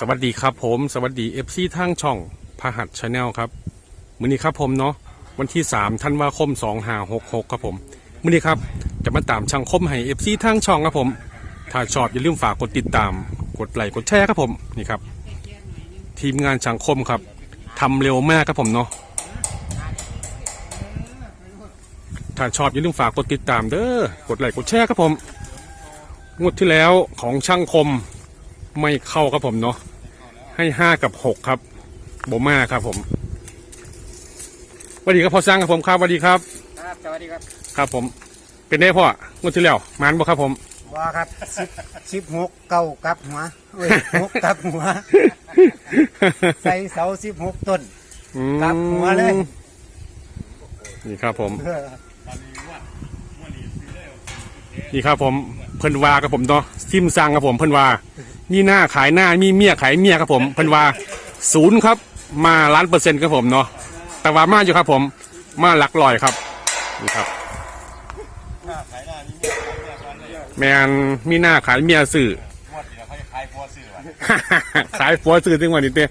สวัสดีครับผมสวัสดีเอฟซีทางช่องพหัสชาแนลครับมื้อนี้ครับผมเนาะวันที่3ธันวาคม2566ครับผมมื้อนี้ครับจะมาตามช่างคมให้เอฟซีทางช่องครับผม ถ้าชอบอย่าลืมฝากกดติดตาม กดไลค์กดแชร์ครับผมนี่ครับ ทีมงานช่างคมครับทำเร็วมากครับผมเนาะถ้าชอบอย่าลืมฝากกดติดตามเด้อกดไลค์กดแชร์ครับผมงวดที่แล้วของช่างคม ไม่เข้าครับผมเนาะให้ห้ากับหกครับโบมาครับผมสวัสดีครับพ่อสร้างครับผมครับสวัสดีครับ ครับสวัสดีครับครับผม เป็นได้พ่องวดที่แล้วมานบ่ครับผมว่าครับสิบสิบหกเก้ากับหัวเอ้ยหกกับหัว ใส่เสาสิบหกต้น อืมกลับหัวเลย นี่ครับผม เออนี่ครับผมเพิ่นวาครับผมเนาะซิมซังครับผมเพิ่นวา มีหน้าขายหน้ามีเมียขายเมียครับผมเพิ่นวาศูนย์ครับ มาล้านเปอร์เซ็นต์ครับผมเนาะแต่ว่ามาอยู่ครับผม มาหลักลอยครับนี่ครับแมนมีหน้าขายเมียสื่อขายผัวสื่อจริงวันนี้เต้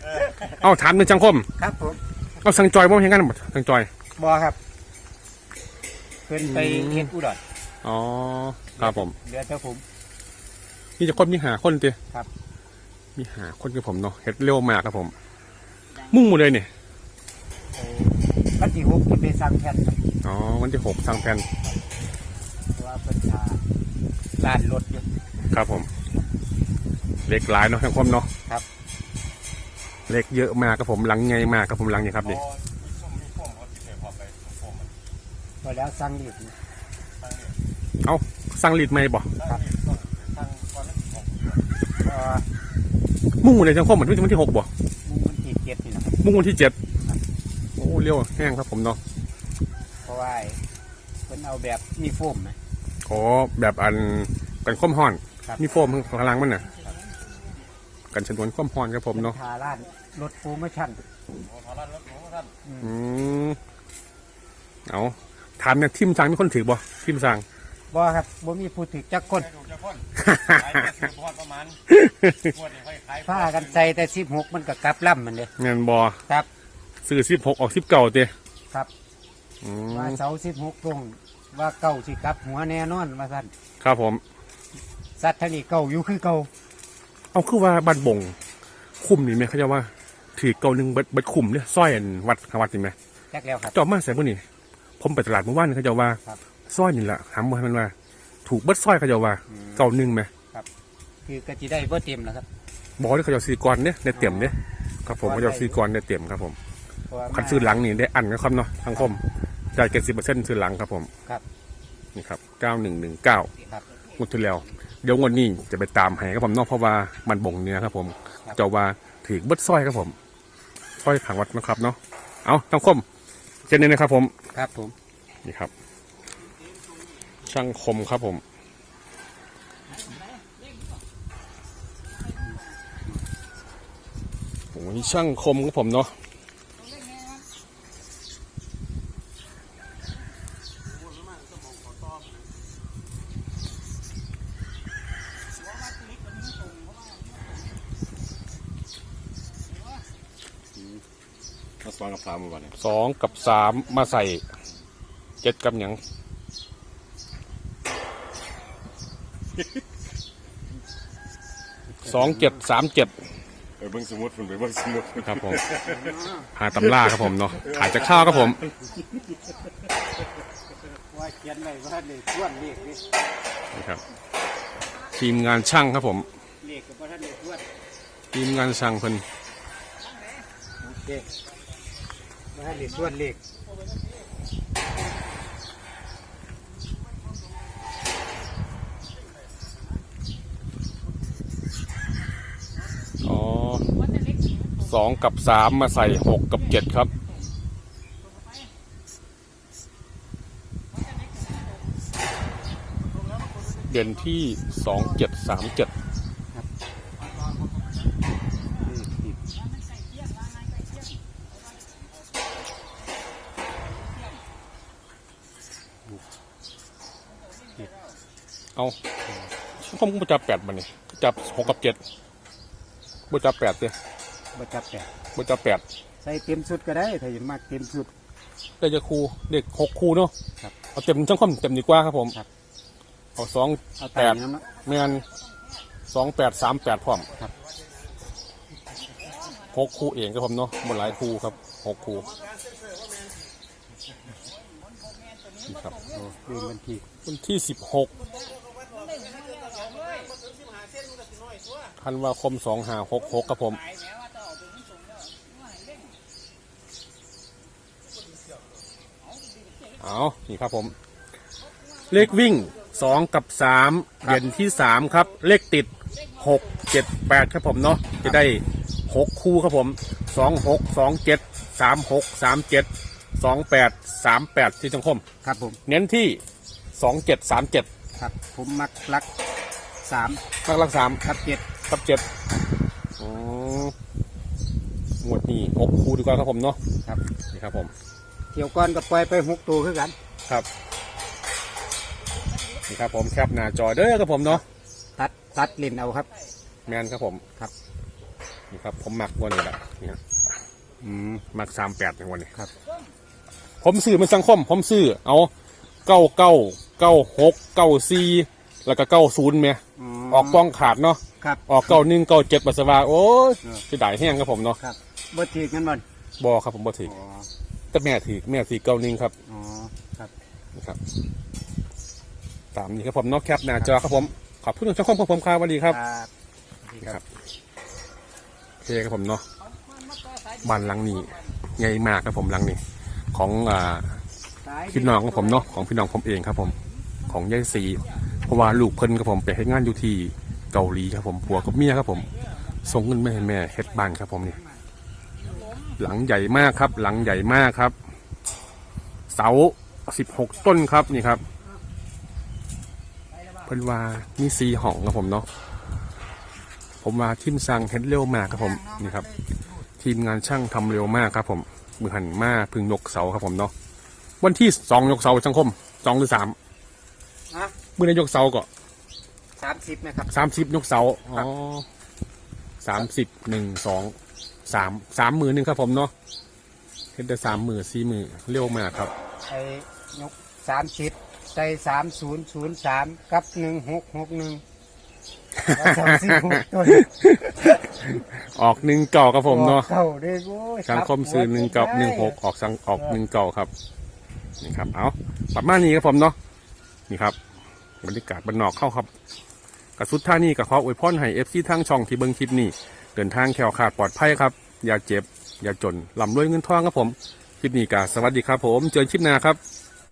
เอาถามเป็นจังคมครับผมเอาสังจอยบ่เห็นกันหมดสังจอยบอครับเพิ่นไปเฮ็ดอุดรอ๋อครับผมเหลือแต่ผม นี่จะคนมีหาคนเต้ครับ มีหาคนกับผมเนาะเฮ็ดเร็วมากครับผม มุ่งหมดเลยเนี่ยเอ่อวันที่หกที่ไปสั่งแผ่นครับอ๋อวันที่หกสั่งแผ่นเพราะว่าเพิ่นหาลานรถอยู่ครับผมเล็กหลายเนาะทั้งคมเนาะครับเล็กเยอะมากครับผมหลังใหญ่มากครับผมหลังเนี่ยครับนี่พอแล้วสั่งรีบเอาสั่งลีดไหมบ่เอ่อ มุ่งหมดเลยทั้งคมเหมือนวันที่หกบ่มุ่งวันที่เจ็ดนี่นะครับมุ่งวันที่เจ็ดโอ้เร็วแห้งครับผมเนาะเพราะว่าเพิ่นเอาแบบมีโฟมนะขอแบบอันกันข้มห่อนครับมีโฟมข้างล่างมันน่ะกันชนวนข้มห่อนครับผมเนาะทาร้านรถโปรโมชั่นอืมเอาถามเนี่ยทิมสังมีคนถือบ่ทิมสังบ่ครับบ่มีผู้ถือจักคนถูกจะพ่น ขายไปสิบพอดประมาณงวดนี้ค่อยขายผ้ากันใส่แต่สิบหกมันก็กลับล่ำมันเลยเงินบอครับ ซื้อสิบหกออกสิบเก่าเตะครับอืว่ามเสาสิบหกตรง ว่าเก่าสิกลับ หัวแน่นอนว่าสั่นครับผม สัตว์ทะเลเก่าอยู่คือเก่าเอาคือว่าบ้านบงคุมนี่ไหมเขาจะว่า ถือเก่าหนึ่งเบิดเบิดคุมเนี่ยสร้อยอันวัดวัดนี่ไหมจักแล้วครับจอบมาใส่พวกนี้ผมไปตลาดเมื่อวานเขาจะว่าครับ สร้อยนี่แหละถามว่ามันว่า ถูกเบิดสร้อยเขาจะว่าอืม เก่าหนึ่งไหมคือกะจิได้บ่เต็มแล้วครับ บอกว่าเขาจะเอาซีกรเนี่ยในเต็มเนี่ยครับผมเขาจะเอาซีกรในเต็มครับผมเพราะว่าคันซื้อหลังนี่ได้อันนะครับเนาะทางคมจ่ายเจ็ดสิบเปอร์เซ็นต์ซื้อหลังครับผมครับนี่ครับเก้าหนึ่งหนึ่งเก้า ครับ งวดที่แล้วเดี๋ยวงวดนี้จะไปตามให้ครับผมเนอกเพราะว่ามันบ่งเนื้อครับผมครับ เจ้าว่าถือเบิดสร้อยครับผมสร้อยขังวัดนะครับเนาะเอาทางคมเช่นนี้นะครับผมครับผม นี่ครับ ช่างคมครับผม โอ้ยช่างคมครับผมเนาะมาสองกับสามมาบ้านสองกับสามมาใส่เจ็ดกับหยัง สองเจ็ดสามเจ็ดไปเบิ่งสมุดผมไปเบิ่งสมุดครับผมหาตำราครับผมเนาะขายจากข้าวครับผมว่าเขียนไว้ว่าเลยทวนเลขนี่นี่ครับ ทีมงานช่างครับผม เลขก็บ่ทันได้ทวนทีมงานช่างเพิ่นโอเคบ่ทันได้ทวนเลข อ๋อ สองกับสามมาใส่หกกับเจ็ดครับ เด่นที่สองเจ็ดสามเจ็ดเลขติดเอาช่างคมก็จับแปดมาเนี่ยจับหกกับเจ็ดบ่จับแปดเด้ บ่จับแปดบ่จับแปดใส่เต็มสุดก็ได้ถ้าอยากมากเต็มสุดได้จะคูเด็กหกคูเนาะครับ เอาเต็มช่างค่อมเต็มดีกว่าครับผมครับเอาสองเอาแปตามดน้ำเนาะแม่นสองแปดสามแปดพร้อมครับ หกคูเองครับผมเนาะบนหลายคูครับหกคูนี่ครับโอ้เดือนวันที่วันที่สิบหกธันวาคมสองห้าหกหกครับผม เอานี่ครับผม เลขวิ่งสองกับสามเด่นที่สามครับ เลขติดหกเจ็ดแปดครับผมเนาะจะได้หกคู่ครับผมสองหกสองเจ็ดสามหกสามเจ็ดสองแปดสามแปดที่จังคม ครับผมเน้นที่สองเจ็ดสามเจ็ดครับ ผมมักลักสามมากลักสามครับเจ็ดกับเจ็ดอ๋อหมวดนี้หกคู่ดีกว่าครับผมเนาะครับนี่ครับผม เที่ยวก้อนก็ปล่อยไปหกตัวคือกัน ครับนี่ครับผมแคปหน้าจอเด้อครับผมเนาะตัดตัดเล่นเอาครับ แมนครับผมครับ นี่ครับผมมักวันนี้แหละนี่ครับอืมมักสามแปดในวันนี้ครับ ผมซื้อมันสังคม ผมซื้อเอาเก้าเก้าเก้าหกเก้าสี่แล้วก็เก้าศูนย์เมียออกป้องขาดเนาะครับออกเก้าหนึ่งเก้าเจ็ดปัสสาวะโอ้ยเออจะได้แห้งครับผมเนาะครับบ่ถือกันบ่นบอครับผมบอถืออ๋อ แต่แม่ถือแม่ถือเก้าหนึ่งครับอ๋อครับนี่ครับตามนี้ครับผมเนอกแคปหน้าจอครับผม ขอบคุณทุกช่องของผมครับสวัสดีครับครับดีครับ โอเคครับผมเนาะบ้านหลังนี้ใหญ่มากครับผมหลังนี้ ของอ่าพี่น้องของผมเนาะของพี่น้องผมเองครับผม ของยายสีเพราะว่าลูกเพิ่นครับผมไปให้งานอยู่ที่เกาหลีครับผมผัวกับเมียครับผมส่งเงินมาให้แม่เฮ็ดบ้านครับผมนี่ หลังใหญ่มากครับ หลังใหญ่มากครับ เสาสิบหกต้นครับนี่ครับ เพิ่นว่ามีสีห้องครับผมเนาะผมว่าทีมสร้างเฮ็ดเร็วมากครับผมนี่ครับ ทีมงานช่างทำเร็วมากครับ ผมมือหันมาเพึ่งยกเสาครับผมเนาะวันที่สองยกเสาสังคมสองหรือสามฮะเมื่อนายกเสาก็สามสิบนะครับสามสิบยกเสาอ๋ครัอบสามสิบหนึ่งสอง สามสามมือหนึ่งครับผมเนาะเห็นแต่สามมือสี่มือเร็วมากครับไอ้ยกสามสิบใส่สามศูนย์ศูนย์สามกับหนึ่งหกหกหนึ่งสามสิบหกตัวออกหนึ่งเก่าครับผมเนาะเข้าได้โว้ยสังคมซื้อหนึ่งเก่าหนึ่งหกออกสังออกหนึ่งเก่าครับนี่ครับเอาประมาณนี้ครับผมเนาะนี่ครับบรรยากาศบรรนอกเข้าครับ กับสุดท่านี่กับขออวยพรให้เอฟซีทางช่องที่เบิ้งคลิปนี้ เดินทางแขวขาดปลอดภัยครับ อย่าเจ็บ อย่าจนลำรวยเงินทองครับผม คลิปนี้ก็สวัสดีครับผม เจอกันคลิปหน้าครับ